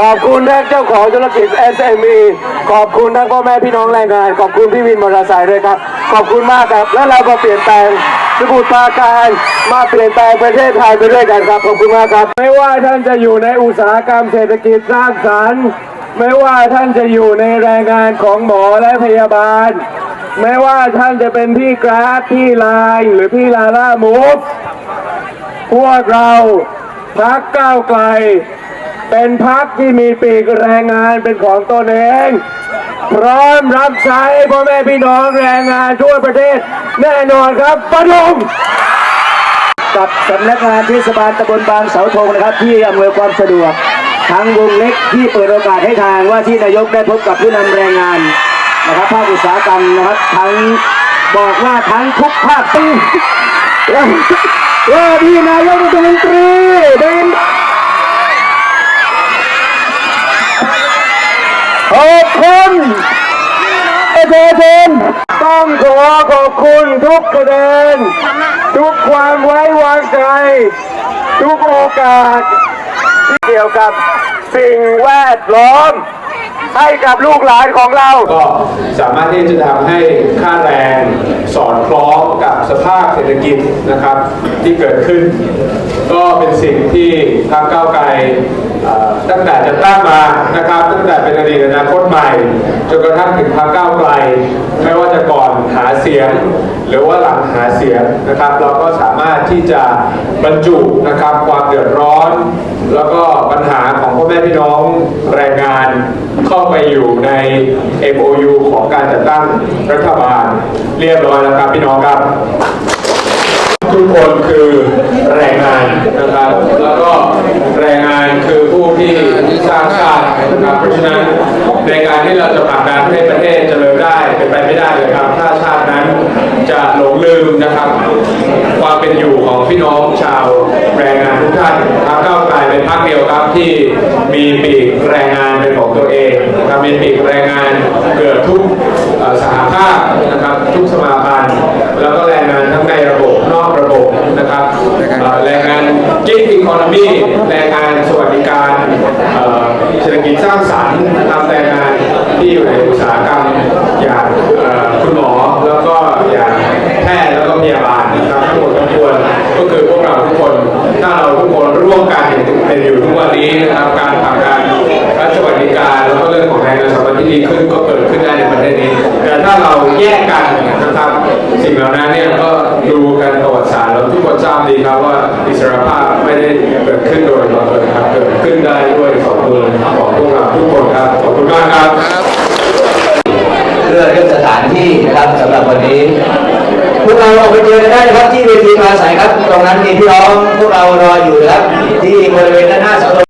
ขอบคุณท่านเจ้าของธุรกิจ SME ขอบคุณทั้งพ่อแม่พี่น้องแรงงาน ขอบคุณพี่วินมอเตอร์ไซค์ด้วยครับ ขอบคุณมากครับ แล้วเราก็เปลี่ยนแปลงสมุทรปราการมาเปลี่ยนแปลงประเทศไทยไปด้วยกันครับ ขอบคุณมากครับ ไม่ว่าท่านจะอยู่ในอุตสาหกรรมเศรษฐกิจสร้างสรรค์ ไม่ว่าท่านจะอยู่ในแรงงานของหมอและพยาบาล ไม่ว่าท่านจะเป็นพี่กราฟพี่ลน์หรือพี่ลาล่ามูฟพวกเราพักก้าวไกล เป็นพักที่มีปีกแรงงานเป็นของตนเอง พร้อมรับใช้พ่อแม่พี่น้องแรงงานทั่วประเทศ แน่นอนครับปนุมกับสำนักงานเทศบาลตำบลบางเสาธงนะครับ ที่อำนวยความสะดวกทั้งวงเล็กที่เปิดโอกาสให้ทางว่าที่นายกได้พบกับผู้นำแรงงานนะครับภาคอุตสาหกรรมนะครับทั้งบอกว่าทั้งทุกภาคปีว่าว่าที่นายกรัฐมนตรีเป็นขอบคุณประชาช น ต้องขอขอบคุณทุกคะแนน ทุกความไว้วางใจ ทุกโอกาส ที่เกี่ยวกับสิ่งแวดล้อม ให้กับลูกหลานของเรา ก็สามารถที่จะทำให้ค่าแรงสอดคล้องกับ สภาพเศรษฐกิจนะครับที่เกิดขึ้น ก็เป็นสิ่งที่พรรคก้าวไกลตั้งแต่จะตั้งมานะครับ ตั้งแต่เป็นอดีตอนาคตใหม่จนกระทั่งถึงพรรคก้าวไกลไม่ว่า เสียง หรือว่าหลังหาเสียงนะครับ เราก็สามารถที่จะบรรจุนะครับความเดือดร้อน แล้วก็ปัญหาของพ่อแม่พี่น้องแรงงานเข้าไปอยู่ใน MOU ของการจัดตั้งรัฐบาล เรียบร้อยแล้วครับพี่น้องครับ ทุกคนคือแรงงานนะครับ แล้วก็แรงงานคือผู้ที่สร้างชาตินะครับเพราะฉะนั้นในการที่เราจะผลักดันให้ประเทศเจริญได้เป็นไปไม่ได้เลยครับถ้า แรงงานกิ๊กอีโคโนมีแรงงานสวัสดิการเอ่อเศรษฐกิจสร้างสรรค์นะครับแรงงานที่อยู่ในอุตสาหกรรมอย่างคุณหมอแล้วก็อย่างแพทย์แล้วก็พยาบาลนะครับทั้งหมดทั้งมวลก็คือพวกเราทุกคน ถ้าเราทุกคนร่วมกันเป็นอยู่ทุกวันนี้นะครับการผลักดันรัฐสวัสดิการแล้วก็เรื่องของแรงงานสัมพันธ์ที่ดีขึ้นก็เกิดขึ้นได้ในประเทศนี้แต่ถ้าเราแยกกัน สิ่งเหล่านั้นเนี่ยก็ดูกันประวัติศาสตร์แล้วทุกคนทราบดีครับว่าอิสรภาพไม่ได้เกิดขึ้นโดยบังเอิญครับเกิดขึ้นได้ด้วยสองมือของพวกเราทุกคนครับขอบคุณมากครับเรื่องเรื่องสถานที่นะครับสำหรับวันนี้พวกเราออกไปเจอกันได้นะครับที่เวทีปราศัยครับ ตรงนั้นมีพี่น้องพวกเรารออยู่นะครับที่บริเวณด้านหน้าเสาธง